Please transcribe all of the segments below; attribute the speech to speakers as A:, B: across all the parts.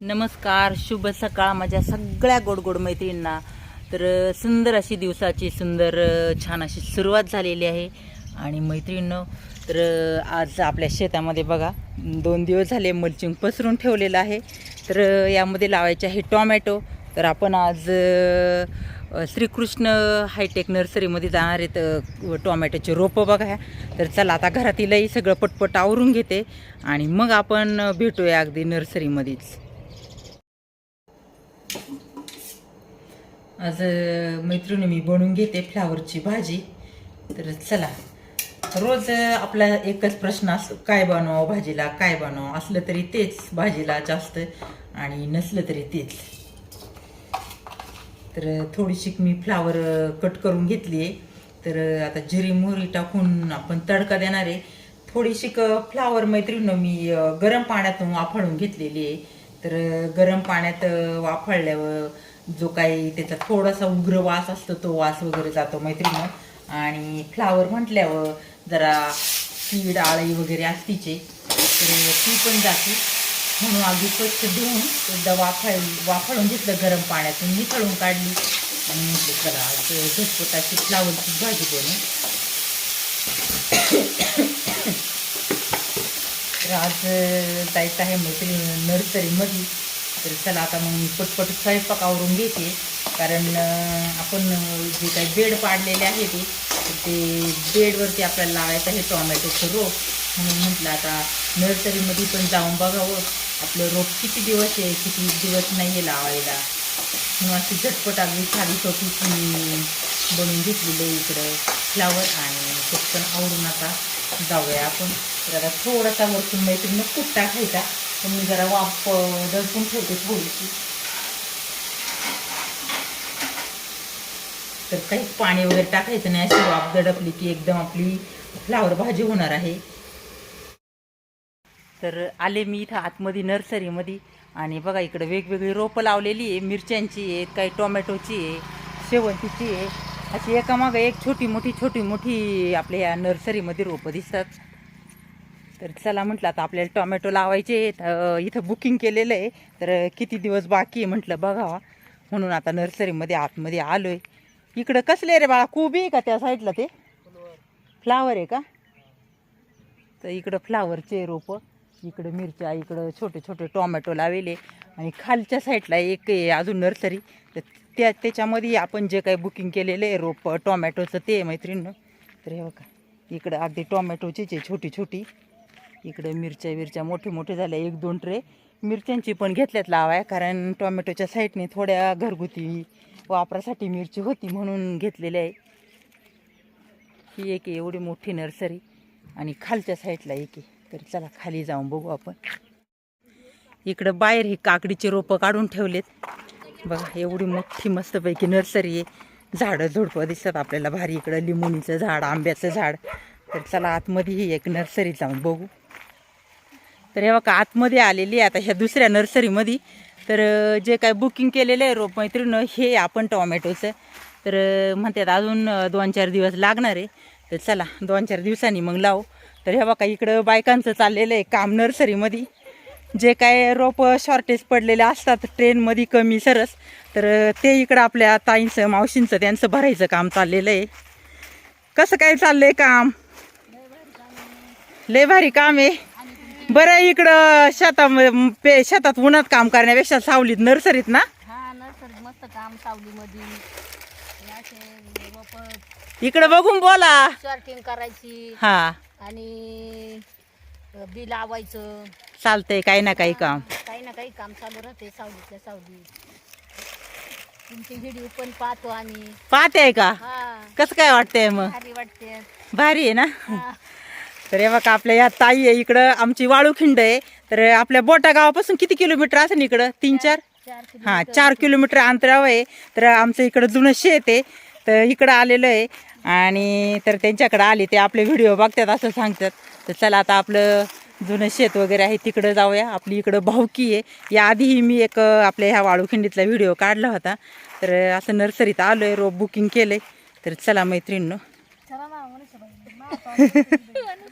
A: नमस्कार शुभ सकाळ माझ्या सगळ्या गोड गोड मैत्रिणींना. तर सुंदर अशी दिवसाची सुंदर छान अशी सुरुवात झालेली आहे. आणि मैत्रिणींनो तर आज आपल्या शेतामध्ये बघा दोन दिवस झाले मल्चिंग पसरून ठेवलेलं आहे. तर यामध्ये लावायचे आहे टॉमॅटो. तर आपण आज श्रीकृष्ण हायटेक नर्सरीमध्ये जाणार आहेत टॉमॅटोचे रोपं बघा. तर चला आता घरातीलही सगळं पटपट आवरून घेते. आणि मग आपण भेटूया अगदी नर्सरीमध्येच. आज मैत्रिणी मी बनवून घेते फ्लावरची भाजी. तर चला रोज आपला एकच प्रश्न असतो काय बनवावं भाजीला काय बनवावं? असलं तरी तेच भाजीला जास्त आणि नसलं तरी तेच. तर थोडीशी मी फ्लावर कट करून घेतली आहे. तर आता जिरी मोहरी टाकून आपण तडका देणार आहे. थोडीशी क फ्लावर मैत्रिणी मी गरम पाण्यातून वाफाळून घेतलेली आहे. तर गरम पाण्यात वाफळल्यावर जो काही त्याचा थोडासा उग्र वास असतो तो वास वगैरे जातो मैत्रिणी आणि फ्लावर म्हटल्यावर जरा कीड आळी वगैरे असतीचे तर ती पण जाते. म्हणून अगदी स्वच्छ धुवून एकदा वाफळ वाफळून घेतलं गरम पाण्यातून निथळून काढली. आणि म्हटलं करा आज फ्लावरची भाजी बनवून तर आज जायचं आहे मैत्री नर्सरीमध्ये तर चला आता मग मी पटपट स्वयंपाक आवरून घेते. कारण आपण जे काही बेड पाडलेले आहे ते ते बेडवरती आपल्याला लावायचं आहे टॉमॅटोचं रोप. म्हणून म्हटलं आता नर्सरीमध्ये पण जाऊन बघावं. आपलं रोप किती दिवस आहे किती दिवस नाही आहे लावायला. म्हणून अशी झटपट अगदी साधी सोपी बनवून घेतलेलं आहे इकडं. फ्लावर आणि पटकन आवरून आता जाऊया आपण. जरा थोडासा वरतून मैत्रिणी खूप टाकायचा. पण मी जरा वाफ दडपून ठेवते थोडीशी. तर काही पाणी वगैरे टाकायचं नाही अशी वाफ दडपली की एकदम आपली फ्लावर भाजी होणार आहे. तर आले मी इथं आतमध्ये नर्सरीमध्ये. आणि बघा इकडं वेगवेगळी रोपं लावलेली आहे. मिरच्यांची आहेत काही टोमॅटोची आहे शेवंतीची आहे. अशी एकामागं एक छोटी मोठी छोटी मोठी आपल्या या नर्सरीमध्ये रोपं दिसतात. तर चला म्हटलं आता आपल्याला टोमॅटो लावायचे इथं बुकिंग केलेलं आहे. तर किती दिवस बाकी आहे म्हटलं बघावा. म्हणून आता नर्सरीमध्ये आतमध्ये आलो आहे इकडं कसले रे बाळा कुबी आहे का त्या साईडला ते? फ्लावर आहे का? तर इकडं फ्लावरचे रोपं इकडं मिरच्या इकडं छोटे छोटे टोमॅटो लावले. आणि खालच्या साईडला एक आहे अजून नर्सरी तर त्या त्याच्यामध्ये आपण जे काही बुकिंग केलेलं आहे रोप टोमॅटोचं ते मैत्रीण तर हे बघा इकडं अगदी टोमॅटोचीच आहे छोटी छोटी. इकडं मिरच्या विरच्या मोठे मोठे झाल्या एक दोन ट्रे. मिरच्यांची पण घेतल्यात लावाय कारण टोमॅटोच्या साईडने थोड्या घरगुती वापरासाठी मिरची होती म्हणून घेतलेली आहे. ही एक आहे एवढी मोठी नर्सरी. आणि खालच्या साईडला एक आहे. तर चला खाली जाऊन बघू आपण. इकडं बाहेर ही काकडीचे रोपं काढून ठेवलेत. बघा एवढी मोठी मस्तपैकी नर्सरी आहे. झाडं झुडपं दिसतात आपल्याला. भारी इकडं लिंबुनीचं झाड आंब्याचं झाड. तर चला आतमध्ये ही एक नर्सरी जाऊन बघू. तर हे बघा आतमध्ये आलेली आहे. आता ह्या दुसऱ्या नर्सरीमध्ये. तर जे काय बुकिंग केलेलं आहे रोप मैत्रिणं हे आपण टॉमॅटोचं. तर म्हणतात अजून दोन चार दिवस लागणार आहे. तर चला दोन चार दिवसांनी मग लावू. तर हे बघा इकडं बायकांचं चाललेलं आहे काम नर्सरीमध्ये. जे काय रोपं शॉर्टेज पडलेले असतात ट्रेनमध्ये कमी सरस. तर ते इकडं आपल्या ताईंचं मावशींचं त्यांचं भरायचं काम चाललेलं आहे. कसं काय चाललं आहे काम लय भारी काम आहे. बरं इकडं शेतामध्ये पे शेतात उन्हात काम करण्यापेक्षा सावलीत नर्सरीत ना?
B: हा नर्सरी मस्त काम सावलीमध्ये.
A: इकडं बघून बोला.
B: शॉर्टिंग करायची
A: हा.
B: आणि बी लावायचं.
A: चालतंय काही ना काही काम.
B: काही ना काही काम चालू राहते सावलीतल्या सावली तुमचे व्हिडिओ पण पाहतो आम्ही.
A: पाहते आहे का?
B: हा.
A: कसं काय वाटतंय मग?
B: भारी वाटते.
A: भारी आहे ना. तर हे बघा आपल्या या ताई आहे इकडं. आमची वाळूखिंड आहे. तर आपल्या बोटा गावापासून किती किलोमीटर असेल इकडं? तीन चार? हां चार किलोमीटर अंतरावर आहे. तर आमचं इकडं जुनं शेत आहे. तर इकडं आलेलं आहे. आणि तर त्यांच्याकडं आले ते आपले व्हिडिओ बघतात असं सांगतात. तर चला आता आपलं जुनं शेत वगैरे आहे तिकडं जाऊया. आपली इकडं भावकी आहे. याआधीही मी एक आपल्या ह्या वाळूखिंडीतला व्हिडिओ काढला होता. तर असं नर्सरीत आलो आहे रोप बुकिंग केलं आहे तर चला मैत्रिणीनं.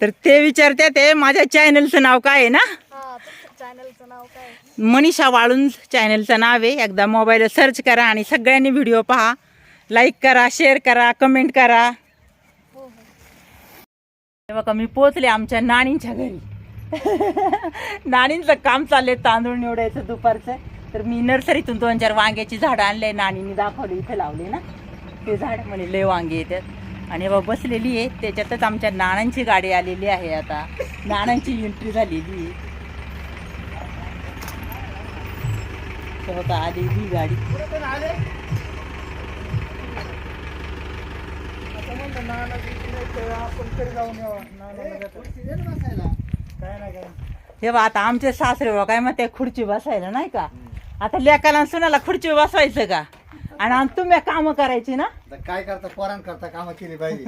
A: तर ते विचारते ते माझ्या चॅनलचं नाव काय आहे ना?
B: हा तुमच्या चॅनलचं नाव काय
A: मनीषा वाळुंज चॅनलचं नाव आहे. एकदा मोबाईलवर सर्च करा आणि सगळ्यांनी व्हिडिओ पहा. लाईक करा शेअर करा कमेंट करा.
B: हो हो.
A: हे बघा मी पोचले आमच्या नानींच्या घरी. नानींचं काम चाललंय तांदूळ निवडायचं दुपारचं. तर मी नर्सरीतून दोन चार वांग्याची झाडं आणले नानींनी दाखवली इथे लावले ना. ते झाड म्हणे लय वांगे येतात. आणि बा बसलेली आहे. त्याच्यातच आमच्या नानांची गाडी आलेली आहे आता. नानांची एंट्री झालेली आहे. तर आली गाडी. हे बा आता आमचे सासरे बा काय म्हणते खुर्ची बसायला नाही का? आता लेकाला सुनाला खुर्ची बसवायचं का? आणि आम- तुम्ही काम करायची ना?
C: आता काय करता? पोरान करता कामं केली पाहिजे.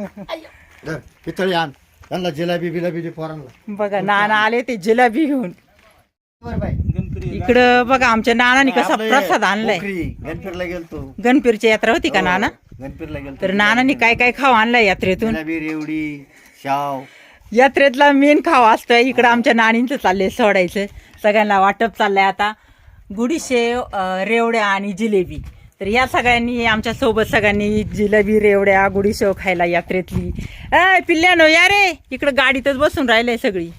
C: धर, पितळी आण. त्यांना जिलाबी बिलाबी दे पोरांना.
A: बघा नाना आले ते जिलेबी घेऊन.
C: बरं बाई
A: इकडं बघा आमच्या नानाने कसा
C: आपलं
A: प्रसाद आणलाय.
C: पोखरी, गणपीरला गेलतो.
A: गणपीरची यात्रा होती का नाना?
C: गणपीरला गेलतो.
A: तर नानाने काय काय खाऊ आणलाय यात्रेतून?
C: जिलाबी रेवडी शाव.
A: यात्रेतला मेन खावा असतं इकडं आमच्या नाणींचं चाललंय सोडायचं. सगळ्यांना वाटप चाललंय आता. गुडीशेव अं, रेवड्या आणि जिलेबी. तर या सगळ्यांनी आमच्यासोबत सगळ्यांनी जिलेबी रेवड्या गुढी गुडीशेव खायला यात्रेतली. अय पिल्ल्यानो या रे! इकडं गाडीतच बसून राहिले सगळी.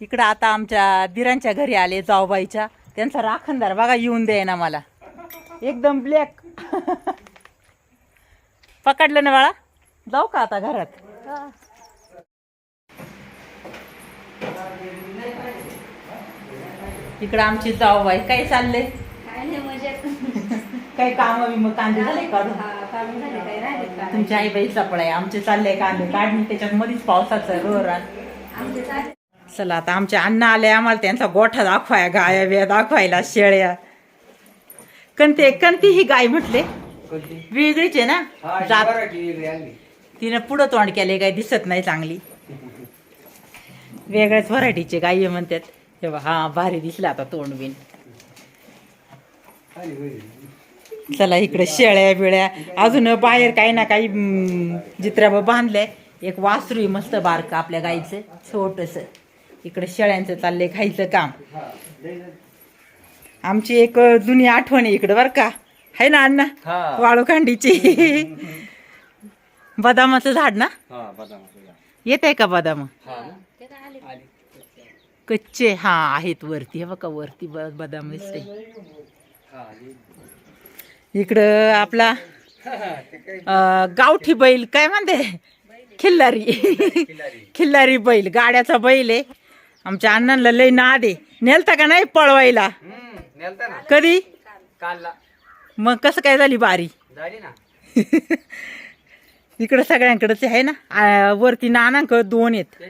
A: इकडं आता आमच्या दिरांच्या घरी आले जाऊबाईच्या. त्यांचा राखणदार बघा येऊन दे ना मला. एकदम ब्लॅक पकडलं ना बाळा? जाऊ का आता घरात? इकडं आमची जाऊबाई काय चाललंय? काही काम मग कांदे झाले काढून
B: हा काढून झाले काय राहिले का
A: तुमची आई बाई सापळा आहे आमचे चालले कांदे काढणी त्याच्यात मध्येच पावसाचं
B: चालेल.
A: चला आता आमचे अण्णा आले आम्हाला त्यांचा गोठा दाखवाय गाया बिया दाखवायला शेळ्या. कंते कंती ही गाय म्हटले. वेगळीच आहे ना? जात तिनं पुढं तोंड केले काय दिसत नाही चांगली. वेगळ्याच व्हरायटीचे गायी आहे म्हणतात. तेव्हा हा भारी दिसला आता तोंड बिन. चला इकडे शेळ्या बिळ्या अजून बाहेर काही ना काही जित्र्या बांधलंय. एक वासरू मस्त बारक आपल्या गाईचं छोटस. इकडे शेळ्यांचं चाललंय खायचं काम. आमची एक जुनी आठवण आहे इकडं बरं का. आहे ना अण्णा? वाळूखांडीची बदामाचं झाड ना? येत आहे का बदाम? कच्चे हा आहेत वरती. हे बघा वरती बदाम दिसते इकडं आपला गावठी बैल काय म्हणते? खिल्लारी. खिल्लारी बैल गाड्याचा बैल आहे. आमच्या अण्णांना लय नाद आहे. नेलता का नाही पळवायला? कधी? मग कसं काय झाली बारी? इकडं सगळ्यांकडेच आहे ना? वरती नानांक दोन आहेत.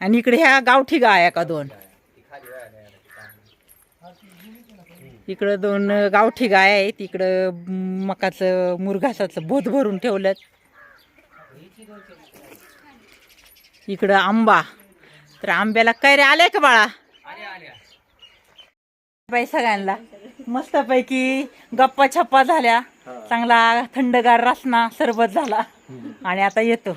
A: आणि इकडे ह्या गावठी गाया का दोन? इकडं दोन गावठी गाय आहेत इकडं मकाचं मुरघासाचं बोध भरून ठेवलं इकडं आंबा. तर आंब्याला काय रे आले का बाळा? बाई सगळ्यांना. मस्तपैकी गप्पा छप्पा झाल्या. चांगला थंडगार रसना सरबत झाला. आणि आता येतो.